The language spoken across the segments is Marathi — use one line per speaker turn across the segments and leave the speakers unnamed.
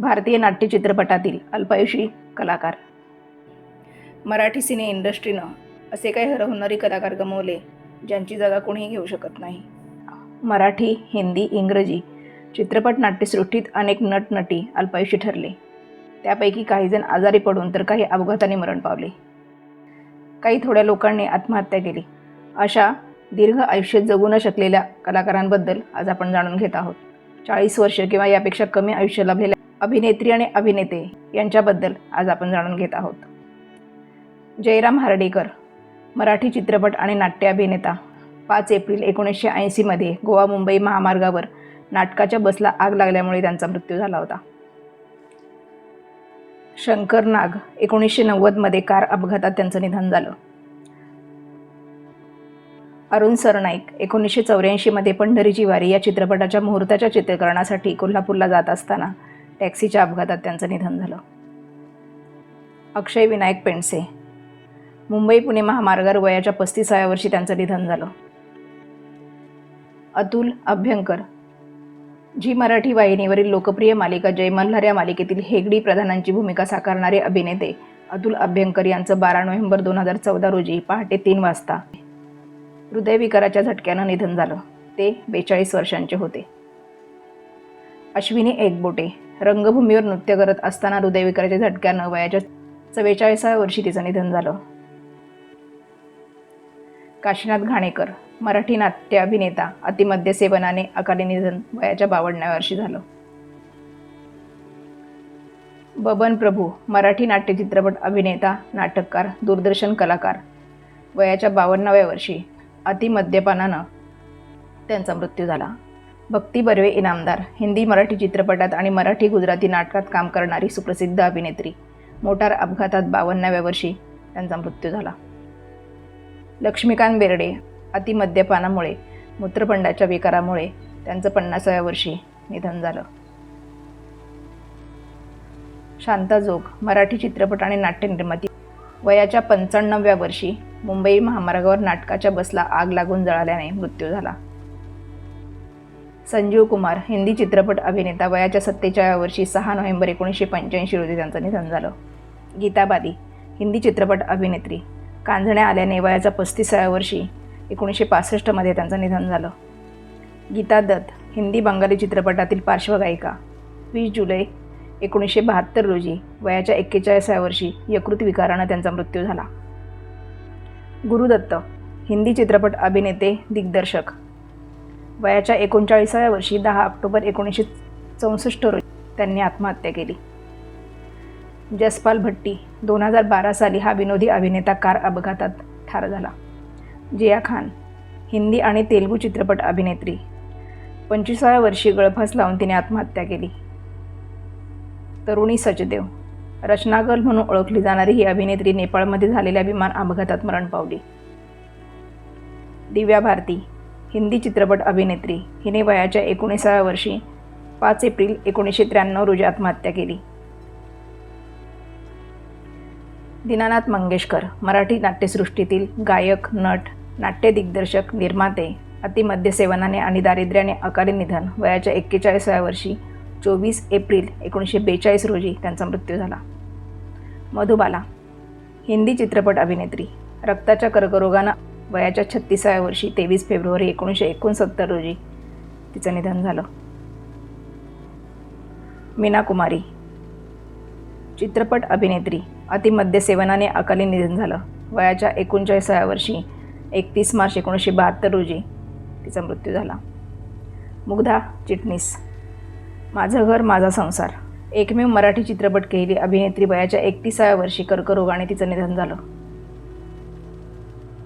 भारतीय नाट्य चित्रपटातील अल्पायुषी कलाकार. मराठी सिने इंडस्ट्रीनं असे काही हरवणारी कलाकार गमवले ज्यांची जागा कोणीही घेऊ शकत नाही. मराठी हिंदी इंग्रजी चित्रपट नाट्यसृष्टीत अनेक नटनटी अल्पायुषी ठरले. त्यापैकी काहीजण आजारी पडून तर काही अपघाताने मरण पावले. काही थोड्या लोकांनी आत्महत्या केली. अशा दीर्घ आयुष्य जगू न शकलेल्या कलाकारांबद्दल आज आपण जाणून घेत आहोत. चाळीस वर्ष किंवा यापेक्षा कमी आयुष्य लाभलेल्या अभिनेत्री आणि अभिनेते यांच्याबद्दल आज आपण जाणून घेत आहोत. जयराम हार्डेकर मराठी चित्रपट आणि नाट्य अभिनेता पाच एप्रिल एकोणीसशे ऐंशीमध्ये गोवा मुंबई महामार्गावर नाटकाच्या बसला आग लागल्यामुळे त्यांचा मृत्यू झाला होता. शंकर नाग एकोणीसशे नव्वदमध्ये कार अपघातात त्यांचं निधन झालं. अरुण सरनाईक एकोणीसशे चौऱ्याऐंशीमध्ये पंढरीची वारी या चित्रपटाच्या मुहूर्ताच्या चित्रीकरणासाठी कोल्हापूरला जात असताना टॅक्सीच्या अपघातात त्यांचं निधन झालं. अक्षय विनायक पेंडसे मुंबई पुणे महामार्गावर वयाच्या पस्तीसाव्या वर्षी त्यांचं निधन झालं. अतुल अभ्यंकर जी मराठी वाहिनीवरील लोकप्रिय मालिका जय मल्हार या मालिकेतील हेगडी प्रधानांची भूमिका साकारणारे अभिनेते अतुल अभ्यंकर यांचं बारा नोव्हेंबर दोन हजार चौदा रोजी पहाटे तीन वाजता हृदयविकाराच्या झटक्यानं निधन झालं. ते बेचाळीस वर्षांचे होते. अश्विनी एकबोटे रंगभूमीवर नृत्य करत असताना हृदयविकाराच्या झटक्यानं वयाच्या चव्वेचाळीसाव्या वर्षी तिचं निधन झालं. काशीनाथ घाणेकर मराठी नाट्य अभिनेता अतिमध्य सेवनाने अकाली निधन वयाच्या बावन्नाव्या वर्षी झालं. बबन प्रभू मराठी नाट्य चित्रपट अभिनेता नाटककार दूरदर्शन कलाकार वयाच्या बावन्नाव्या वर्षी अतिमद्यपानानं त्यांचा मृत्यू झाला. भक्ती बर्वे इनामदार हिंदी मराठी चित्रपटात आणि मराठी गुजराती नाटकात काम करणारी सुप्रसिद्ध अभिनेत्री. मोटार अपघातात बावन्नाव्या वर्षी त्यांचा मृत्यू झाला. लक्ष्मीकांत बेर्डे अतिमद्यपानामुळे मूत्रपंडाच्या विकारामुळे त्यांचं पन्नासाव्या वर्षी निधन झालं. शांता जोग मराठी चित्रपट आणि नाट्यनिर्माती वयाच्या पंच्याण्णव्या वर्षी मुंबई महामार्गावर नाटकाच्या बसला आग लागून जळाल्याने मृत्यू झाला. संजीव कुमार हिंदी चित्रपट अभिनेता वयाच्या सत्तेचाळ्या वर्षी सहा नोव्हेंबर एकोणीसशे पंच्याऐंशी रोजी त्यांचं निधन झालं. गीताबादी हिंदी चित्रपट अभिनेत्री. कांजण्या आल्याने वयाच्या पस्तीसाव्या वर्षी एकोणीसशे पासष्टमध्ये त्यांचं निधन झालं. गीता दत्त हिंदी बंगाली चित्रपटातील पार्श्वगायिका. वीस जुलै एकोणीसशे बहात्तर रोजी वयाच्या एक्केचाळीसाव्या वर्षी यकृत विकारानं त्यांचा मृत्यू झाला. गुरुदत्त हिंदी चित्रपट अभिनेते दिग्दर्शक. वयाच्या एकोणचाळीसाव्या वर्षी दहा ऑक्टोबर एकोणीसशे चौसष्ट रोजी त्यांनी आत्महत्या केली. जसपाल भट्टी दोन हजार बारा साली हा विनोदी अभिनेता कार अपघातात ठार झाला. जिया खान हिंदी आणि तेलुगू चित्रपट अभिनेत्री पंचवीसाव्या वर्षी गळफास लावून तिने आत्महत्या केली. तरुणी सचदेव रचनागल म्हणून ओळखली जाणारी ही अभिनेत्री नेपाळमध्ये झालेल्या विमान अपघातात मरण पावली. दिव्या भारती हिंदी चित्रपट अभिनेत्री. हिने वयाच्या एकोणीसाव्या वर्षी पाच एप्रिल एकोणीसशे त्र्याण्णव रोजी आत्महत्या केली. दीनानाथ मंगेशकर मराठी नाट्यसृष्टीतील गायक नट नाट्य दिग्दर्शक निर्माते अतिमध्य सेवनाने आणि दारिद्र्याने अकाली निधन वयाच्या एक्केचाळीसाव्या वर्षी चोवीस एप्रिल एकोणीसशे बेचाळीस रोजी त्यांचा मृत्यू झाला. मधुबाला हिंदी चित्रपट अभिनेत्री. रक्ताच्या कर्करोगानं वयाच्या छत्तीसाव्या वर्षी तेवीस फेब्रुवारी एकोणीसशे एकोणसत्तर रोजी तिचं निधन झालं. मीना कुमारी चित्रपट अभिनेत्री अतिमध्य सेवनाने अकाली निधन झालं. वयाच्या एकोणचाळीसाव्या वर्षी एकतीस मार्च एकोणीसशे बहात्तर रोजी तिचा मृत्यू झाला. मुग्धा चिटणीस माझं घर माझा संसार. एकमेव मराठी चित्रपट केलेली अभिनेत्री वयाच्या एकतीसाव्या वर्षी कर्करोगाने तिचं निधन झालं.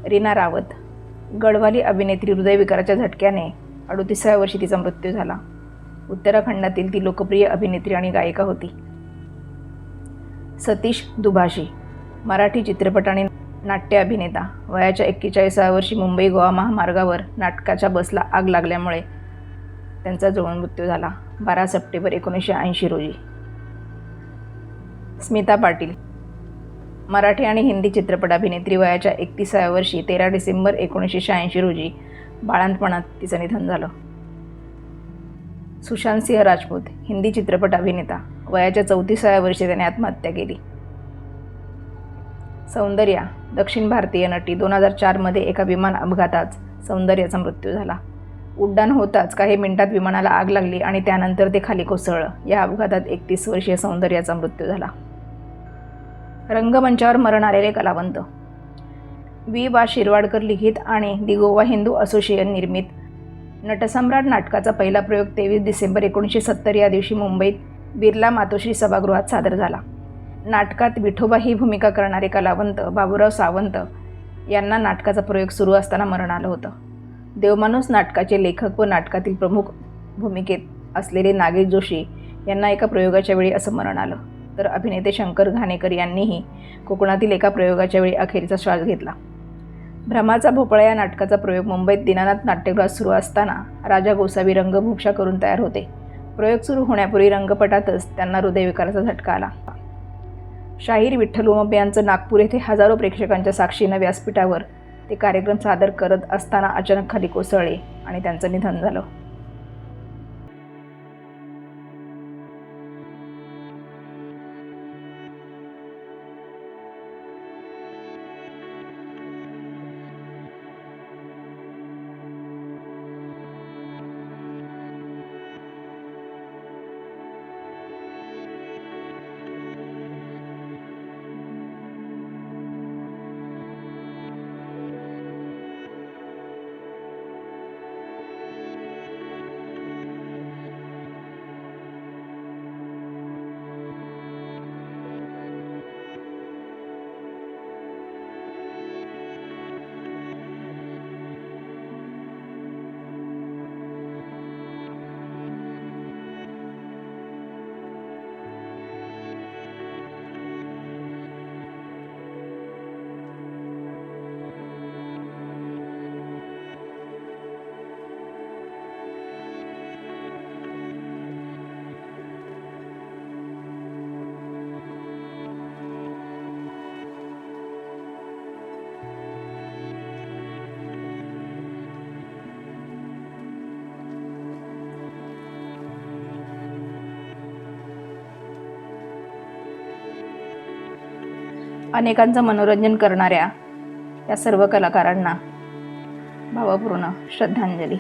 रीना रावत. गडवाली अभिनेत्री हृदयविकाराच्या झटक्याने अडुतीसाव्या वर्षी तिचा मृत्यू झाला. उत्तराखंडातील ती लोकप्रिय अभिनेत्री आणि गायिका होती. सतीश दुभाषी मराठी चित्रपट आणि नाट्य अभिनेता. वयाच्या एक्केचाळीसाव्या वर्षी मुंबई गोवा महामार्गावर नाटकाच्या बसला आग लागल्यामुळे त्यांचा जवळ मृत्यू झाला. बारा सप्टेंबर एकोणीसशे ऐंशी रोजी. स्मिता पाटील मराठी आणि हिंदी चित्रपट अभिनेत्री वयाच्या एकतीसाव्या वर्षी तेरा डिसेंबर एकोणीसशे शहाऐंशी रोजी बाळंतपणात तिचं निधन झालं. सुशांत सिंह राजपूत हिंदी चित्रपट अभिनेता वयाच्या चौतीसाव्या वर्षी त्याने आत्महत्या केली. सौंदर्या दक्षिण भारतीय नटी दोन हजार चारमध्ये एका विमान अपघातात सौंदर्याचा मृत्यू झाला. उड्डाण होताच काही मिनिटात विमानाला आग लागली आणि त्यानंतर ते खाली कोसळलं. या अपघातात एकतीस वर्षीय सौंदर्याचा मृत्यू झाला. रंगमंचावर मरण आलेले कलावंत. वि. बा. शिरवाडकर लिखित आणि दि गोवा हिंदू असोसिएशन निर्मित. नटसम्राट नाटकाचा पहिला प्रयोग तेवीस डिसेंबर एकोणीसशे सत्तर या दिवशी मुंबईत बिर्ला मातोश्री सभागृहात सादर झाला. नाटकात विठोबा ही भूमिका करणारे कलावंत बाबूराव सावंत यांना नाटकाचा प्रयोग सुरू असताना मरण आलं होतं. देवमाणूस नाटकाचे लेखक व नाटकातील प्रमुख भूमिकेत असलेले नागेश जोशी यांना एका प्रयोगाच्या वेळी असं मरण आलं तर अभिनेते शंकर घाणेकर यांनीही कोकणातील एका प्रयोगाच्या वेळी अखेरचा श्वास घेतला. भ्रमाचा भोपळा या नाटकाचा प्रयोग मुंबईत दीनानाथ नाट्यगृहात सुरू असताना राजा गोसावी रंगभूषा करून तयार होते. प्रयोग सुरू होण्यापूर्वी रंगपटातच त्यांना हृदयविकाराचा झटका आला. शाहीर विठ्ठल उमप यांचं नागपूर येथे हजारो प्रेक्षकांच्या साक्षीनं व्यासपीठावर ते कार्यक्रम सादर करत असताना अचानक खाली कोसळले आणि त्यांचं निधन झालं. अनेकांचं मनोरंजन करणाऱ्या या सर्व कलाकारांना भावपूर्ण श्रद्धांजली.